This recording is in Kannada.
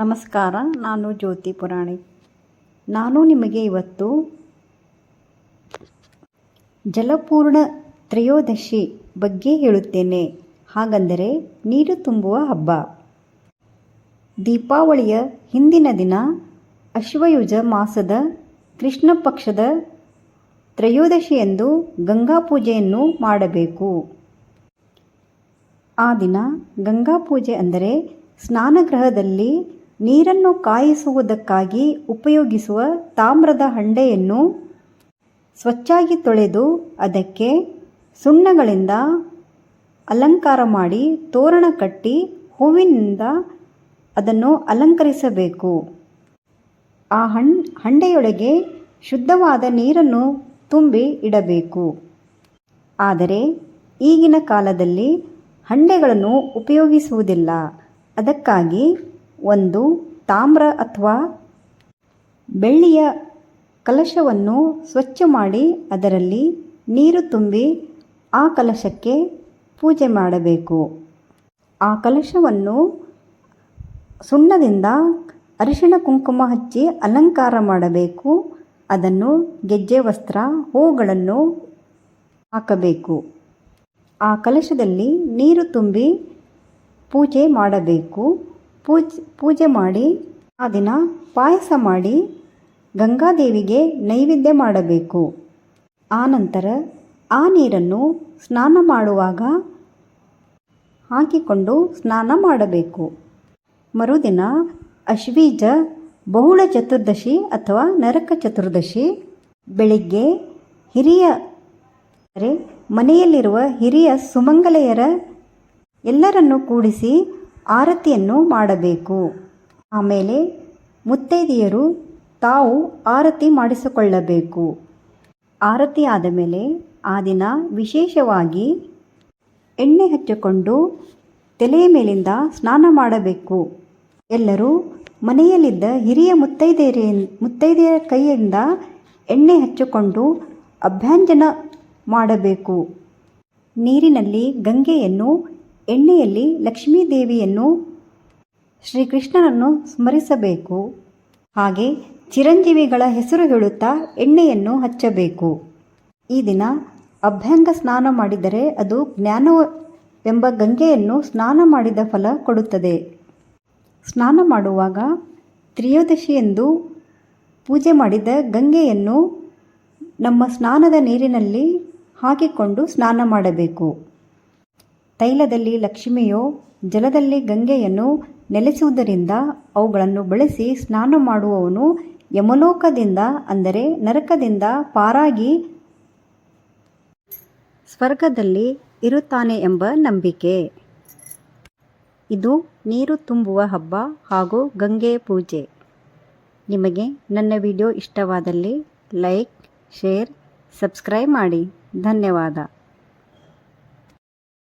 ನಮಸ್ಕಾರ, ನಾನು ಜ್ಯೋತಿ ಪುರಾಣಿ. ನಾನು ನಿಮಗೆ ಇವತ್ತು ಜಲಪೂರ್ಣ ತ್ರಯೋದಶಿ ಬಗ್ಗೆ ಹೇಳುತ್ತೇನೆ. ಹಾಗಂದರೆ ನೀರು ತುಂಬುವ ಹಬ್ಬ. ದೀಪಾವಳಿಯ ಹಿಂದಿನ ದಿನ ಅಶ್ವಯುಜ ಮಾಸದ ಕೃಷ್ಣ ಪಕ್ಷದ ತ್ರಯೋದಶಿಯಂದು ಗಂಗಾ ಪೂಜೆಯನ್ನು ಮಾಡಬೇಕು. ಆ ದಿನ ಗಂಗಾ ಪೂಜೆ ಅಂದರೆ ಸ್ನಾನಗೃಹದಲ್ಲಿ ನೀರನ್ನು ಕಾಯಿಸುವುದಕ್ಕಾಗಿ ಉಪಯೋಗಿಸುವ ತಾಮ್ರದ ಹಂಡೆಯನ್ನು ಸ್ವಚ್ಛಾಗಿ ತೊಳೆದು ಅದಕ್ಕೆ ಸುಣ್ಣಗಳಿಂದ ಅಲಂಕಾರ ಮಾಡಿ ತೋರಣ ಕಟ್ಟಿ ಹೂವಿನಿಂದ ಅದನ್ನು ಅಲಂಕರಿಸಬೇಕು. ಆ ಹಣ್, ಹಂಡೆಯೊಳಗೆ ಶುದ್ಧವಾದ ನೀರನ್ನು ತುಂಬಿ ಇಡಬೇಕು. ಆದರೆ ಈಗಿನ ಕಾಲದಲ್ಲಿ ಹಂಡೆಗಳನ್ನು ಉಪಯೋಗಿಸುವುದಿಲ್ಲ. ಅದಕ್ಕಾಗಿ ಒಂದು ತಾಮ್ರ ಅಥವಾ ಬೆಳ್ಳಿಯ ಕಲಶವನ್ನು ಸ್ವಚ್ಛ ಮಾಡಿ ಅದರಲ್ಲಿ ನೀರು ತುಂಬಿ ಆ ಕಲಶಕ್ಕೆ ಪೂಜೆ ಮಾಡಬೇಕು. ಆ ಕಲಶವನ್ನು ಸುಣ್ಣದಿಂದ ಅರಿಶಿಣ ಕುಂಕುಮ ಹಚ್ಚಿ ಅಲಂಕಾರ ಮಾಡಬೇಕು. ಅದನ್ನು ಗೆಜ್ಜೆ, ವಸ್ತ್ರ, ಹೂಗಳನ್ನು ಹಾಕಬೇಕು. ಆ ಕಲಶದಲ್ಲಿ ನೀರು ತುಂಬಿ ಪೂಜೆ ಮಾಡಬೇಕು. ಪೂಜೆ ಪೂಜೆ ಮಾಡಿ, ಆ ದಿನ ಪಾಯಸ ಮಾಡಿ, ಗಂಗಾದೇವಿಗೆ ನೈವೇದ್ಯ ಮಾಡಬೇಕು. ಆನಂತರ ಆ ನೀರನ್ನು ಸ್ನಾನ ಮಾಡುವಾಗ ಹಾಕಿಕೊಂಡು ಸ್ನಾನ ಮಾಡಬೇಕು. ಮರುದಿನ ಅಶ್ವೀಜ ಬಹುಳ ಚತುರ್ದಶಿ ಅಥವಾ ನರಕ ಚತುರ್ದಶಿ, ಬೆಳಿಗ್ಗೆ ಹಿರಿಯ ಮನೆಯಲ್ಲಿರುವ ಹಿರಿಯ ಸುಮಂಗಲೆಯರ ಎಲ್ಲರನ್ನು ಕೂಡಿಸಿ ಆರತಿಯನ್ನು ಮಾಡಬೇಕು. ಆಮೇಲೆ ಮುತ್ತೈದೆಯರು ತಾವು ಆರತಿ ಮಾಡಿಸಿಕೊಳ್ಳಬೇಕು. ಆರತಿ ಆದ ಮೇಲೆ ಆ ದಿನ ವಿಶೇಷವಾಗಿ ಎಣ್ಣೆ ಹಚ್ಚಿಕೊಂಡು ತಲೆಯ ಮೇಲಿಂದ ಸ್ನಾನ ಮಾಡಬೇಕು. ಎಲ್ಲರೂ ಮನೆಯಲ್ಲಿದ್ದ ಹಿರಿಯ ಮುತ್ತೈದೆಯರ ಮುತ್ತೈದೆಯರ ಕೈಯಿಂದ ಎಣ್ಣೆ ಹಚ್ಚಿಕೊಂಡು ಅಭ್ಯಂಜನ ಮಾಡಬೇಕು. ನೀರಿನಲ್ಲಿ ಗಂಗೆಯನ್ನು ಎಣ್ಣೆಯಲ್ಲಿ ಲಕ್ಷ್ಮೀದೇವಿಯನ್ನು ಶ್ರೀಕೃಷ್ಣನನ್ನು ಸ್ಮರಿಸಬೇಕು. ಹಾಗೆ ಚಿರಂಜೀವಿಗಳ ಹೆಸರು ಹೇಳುತ್ತಾ ಎಣ್ಣೆಯನ್ನು ಹಚ್ಚಬೇಕು. ಈ ದಿನ ಅಭ್ಯಂಗ ಸ್ನಾನ ಮಾಡಿದರೆ ಅದು ಜ್ಞಾನವೆಂಬ ಗಂಗೆಯನ್ನು ಸ್ನಾನ ಮಾಡಿದ ಫಲ ಕೊಡುತ್ತದೆ. ಸ್ನಾನ ಮಾಡುವಾಗ ತ್ರಯೋದಶಿಯಂದು ಪೂಜೆ ಮಾಡಿದ ಗಂಗೆಯನ್ನು ನಮ್ಮ ಸ್ನಾನದ ನೀರಿನಲ್ಲಿ ಹಾಕಿಕೊಂಡು ಸ್ನಾನ ಮಾಡಬೇಕು. ತೈಲದಲ್ಲಿ ಲಕ್ಷ್ಮಿಯೋ ಜಲದಲ್ಲಿ ಗಂಗೆಯನ್ನು ನೆಲೆಸುವುದರಿಂದ ಅವುಗಳನ್ನು ಬಳಸಿ ಸ್ನಾನ ಮಾಡುವವನು ಯಮಲೋಕದಿಂದ, ಅಂದರೆ ನರಕದಿಂದ ಪಾರಾಗಿ ಸ್ವರ್ಗದಲ್ಲಿ ಇರುತ್ತಾನೆ ಎಂಬ ನಂಬಿಕೆ. ಇದು ನೀರು ತುಂಬುವ ಹಬ್ಬ ಹಾಗೂ ಗಂಗೆ ಪೂಜೆ. ನಿಮಗೆ ನನ್ನ ವಿಡಿಯೋ ಇಷ್ಟವಾದಲ್ಲಿ ಲೈಕ್, ಶೇರ್, ಸಬ್ಸ್ಕ್ರೈಬ್ ಮಾಡಿ. ಧನ್ಯವಾದ.